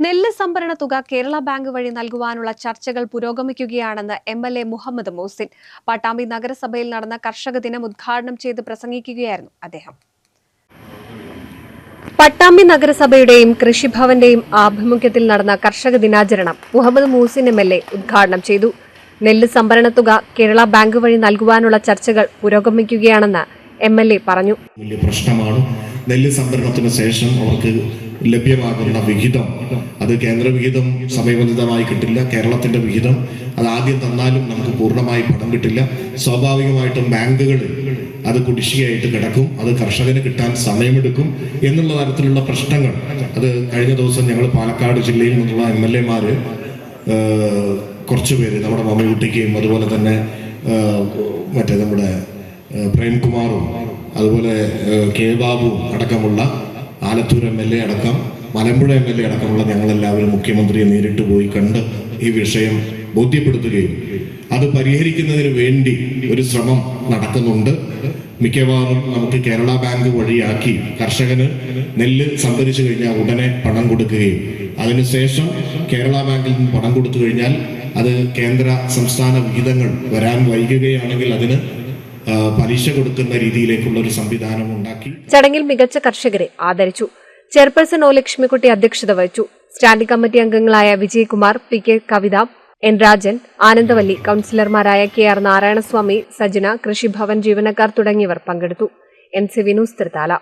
നെല്ല് സംഭരണ തുക കേരള ബാങ്ക് വഴി നൽകുവാനുള്ള ചർച്ചകൾ പുരോഗമിക്കുകയാണെന്ന് M L A Muhammad Mohsin. Pattambi നഗരസഭയിൽ നടന്ന കർഷക ദിനം ഉദ്ഘാടനം ചെയ്ത് പ്രസംഗിക്കുകയായിരുന്നു അദ്ദേഹം. പട്ടാമ്പി നഗരസഭയുടെയും കൃഷിഭവന്റെയും ആഭിമുഖ്യത്തിൽ നടന്ന കർഷക ദിനാചരണം Muhammad Moosin M L A ഉദ്ഘാടനം ചെയ്തു. നെല്ല് സംഭരണ തുക കേരള ബാങ്ക് വഴി നൽകുവാനുള്ള ചർച്ചകൾ പുരോഗമിക്കുകയാണെന്ന് എം എൽ എ പറഞ്ഞു. പ്രശ്നമാണ്. നെല്ല് സംഭരണത്തിന് ശേഷം അവർക്ക് ലഭ്യമാകുന്ന വിഹിതം. അത് കേന്ദ്ര വിഹിതം സമയബന്ധിതമായി കിട്ടില്ല. കേരളത്തിന്റെ വിഹിതം അത് ആദ്യം തന്നാലും നമുക്ക് പൂർണമായി പണം കിട്ടില്ല. സ്വാഭാവികമായിട്ടും ബാങ്കുകൾ അത് കുടിശ്ശികയായിട്ട് കിടക്കും. അത് കർഷകന് കിട്ടാൻ സമയമെടുക്കും എന്നുള്ള തരത്തിലുള്ള പ്രശ്നങ്ങൾ. അത് കഴിഞ്ഞ ദിവസം ഞങ്ങൾ പാലക്കാട് ജില്ലയിൽ നിന്നുള്ള എം എൽ എമാര് കുറച്ച് പേര് നമ്മുടെ മമ്മൂട്ടിക്കും അതുപോലെ തന്നെ മറ്റേ നമ്മുടെ പ്രേംകുമാറും അതുപോലെ കെ ബാബു അടക്കമുള്ള ആലത്തൂർ എം എൽ എ അടക്കം മലമ്പുഴ എം എൽ എ അടക്കമുള്ള ഞങ്ങളെല്ലാവരും മുഖ്യമന്ത്രിയെ നേരിട്ട് പോയി കണ്ട് ഈ വിഷയം ബോധ്യപ്പെടുത്തുകയും അത് പരിഹരിക്കുന്നതിന് വേണ്ടി ഒരു ശ്രമം നടക്കുന്നുണ്ട്. മിക്കവാറും നമുക്ക് കേരള ബാങ്ക് വഴിയാക്കി കർഷകന് നെല്ല് സംഭരിച്ചു കഴിഞ്ഞാൽ ഉടനെ പണം കൊടുക്കുകയും അതിനുശേഷം കേരള ബാങ്കിൽ നിന്ന് പണം കൊടുത്തു കഴിഞ്ഞാൽ അത് കേന്ദ്ര സംസ്ഥാന വിഹിതങ്ങൾ വരാൻ വൈകുകയാണെങ്കിൽ അതിന് പലിശ കൊടുക്കുന്ന രീതിയിലേക്കുള്ള ഒരു സംവിധാനം ഉണ്ടാക്കി. ചടങ്ങിൽ മികച്ച കർഷകരെ ആദരിച്ചു. ചെയർപേഴ്സൺ ഒ ലക്ഷ്മിക്കുട്ടി അധ്യക്ഷത വഹിച്ചു. സ്റ്റാൻഡിംഗ് കമ്മിറ്റി അംഗങ്ങളായ Vijayakumar P K Kavitha N Rajan Anandavalli കൌൺസിലർമാരായ K R Narayanaswamy Sajana കൃഷിഭവൻ ജീവനക്കാർ തുടങ്ങിയവർ പങ്കെടുത്തു. N C വിനൂസ് Thrithala